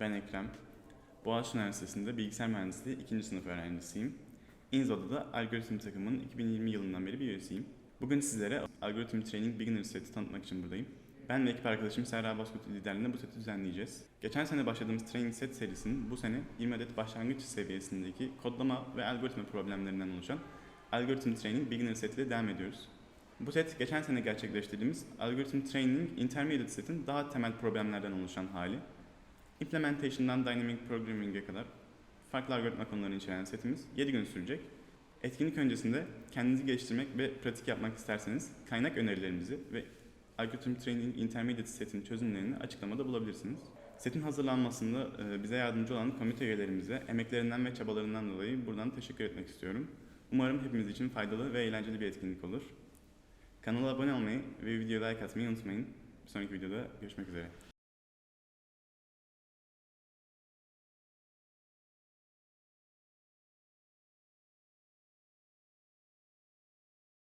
Ben Ekrem. Boğaziçi Üniversitesi'nde bilgisayar mühendisliği 2. sınıf öğrencisiyim. İnzo'da da algoritm takımının 2020 yılından beri bir üyesiyim. Bugün sizlere Algorithm Training Beginner seti tanıtmak için buradayım. Ben ve ekip arkadaşım Serra Bozkurt liderliğinde bu seti düzenleyeceğiz. Geçen sene başladığımız training set serisinin bu sene 20 adet başlangıç seviyesindeki kodlama ve algoritma problemlerinden oluşan Algorithm Training Beginner setiyle devam ediyoruz. Bu set geçen sene gerçekleştirdiğimiz Algorithm Training Intermediate setin daha temel problemlerden oluşan hali. Implementation'dan Dynamic Programming'e kadar farklı algoritma konularını içeren setimiz 7 gün sürecek. Etkinlik öncesinde kendinizi geliştirmek ve pratik yapmak isterseniz kaynak önerilerimizi ve Algorithm Training Intermediate setin çözümlerini açıklamada bulabilirsiniz. Setin hazırlanmasında e, bize yardımcı olan komite üyelerimize emeklerinden ve çabalarından dolayı buradan teşekkür etmek istiyorum. Umarım hepimiz için faydalı ve eğlenceli bir etkinlik olur. Kanala abone olmayı ve videoya like atmayı unutmayın. Bir sonraki videoda görüşmek üzere.